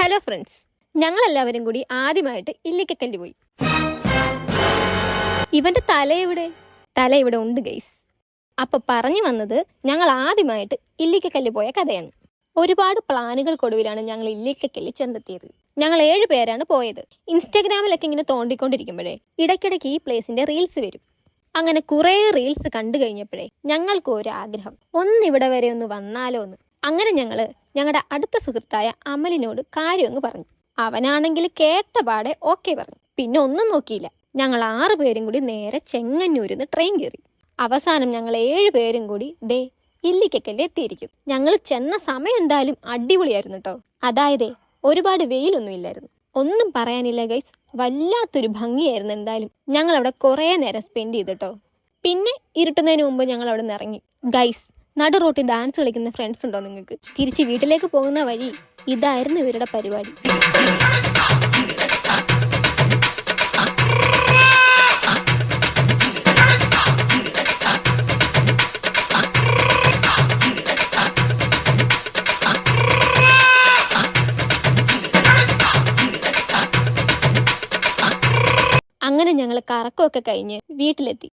Hello friends ഞങ്ങളെല്ലാവരും കൂടി ആദ്യമായിട്ട് ഇല്ലിക്കക്കല്ല് പോയി. ഇവന്റെ തല എവിടെ? തല ഇവിടെ ഉണ്ട് ഗൈസ് അപ്പൊ പറഞ്ഞു വന്നത് ഞങ്ങൾ ആദ്യമായിട്ട് ഇല്ലിക്കക്കല്ല് പോയ കഥയാണ്. ഒരുപാട് പ്ലാനുകൾക്കൊടുവിലാണ് ഞങ്ങൾ ഇല്ലിക്കക്കല്ല് ചെന്നെത്തിയത്. ഞങ്ങൾ ഏഴ് പേരാണ് പോയത്. ഇൻസ്റ്റാഗ്രാമിലൊക്കെ ഇങ്ങനെ തോണ്ടിക്കൊണ്ടിരിക്കുമ്പോഴേ ഇടയ്ക്കിടയ്ക്ക് ഈ പ്ലേസിന്റെ റീൽസ് വരും. അങ്ങനെ കുറേ റീൽസ് കണ്ടു കഴിഞ്ഞപ്പോഴേ ഞങ്ങൾക്ക് ഒരു ആഗ്രഹം ഒന്നിവിടെ വരെ ഒന്ന് വന്നാലോ എന്ന് അങ്ങനെ ഞങ്ങൾ ഞങ്ങളുടെ അടുത്ത സുഹൃത്തായ അമലിനോട് കാര്യം അങ്ങ് പറഞ്ഞു. അവനാണെങ്കിൽ കേട്ട പാടെ ഓക്കെ പറഞ്ഞു. പിന്നെ ഒന്നും നോക്കിയില്ല. ഞങ്ങൾ ആറു പേരും കൂടി നേരെ ചെങ്ങന്നൂരിൽ നിന്ന് ട്രെയിൻ കയറി അവസാനം ഞങ്ങൾ ഏഴ് പേരും കൂടി ദേ ഇല്ലിക്കക്കല്ലേ എത്തിയിരിക്കും. ഞങ്ങൾ ചെന്ന സമയം എന്തായാലും അടിപൊളിയായിരുന്നു കേട്ടോ അതായത് ഒരുപാട് വെയിലൊന്നും ഇല്ലായിരുന്നു. ഒന്നും പറയാനില്ല ഗൈസ് വല്ലാത്തൊരു ഭംഗിയായിരുന്നു എന്തായാലും. ഞങ്ങൾ അവിടെ കുറേ നേരം സ്പെൻഡ് ചെയ്തിട്ടോ പിന്നെ ഇരുട്ടുന്നതിന് മുമ്പ് ഞങ്ങൾ അവിടെ നിന്ന് ഇറങ്ങി. ഗൈസ് നടു റോട്ടിൽ ഡാൻസ് കളിക്കുന്ന ഫ്രണ്ട്സ് ഉണ്ടോ നിങ്ങൾക്ക്? തിരിച്ച് വീട്ടിലേക്ക് പോകുന്ന വഴി ഇതായിരുന്നു ഇവരുടെ പരിപാടി. അങ്ങനെ ഞങ്ങൾ കറക്കമൊക്കെ കഴിഞ്ഞ് വീട്ടിലെത്തി.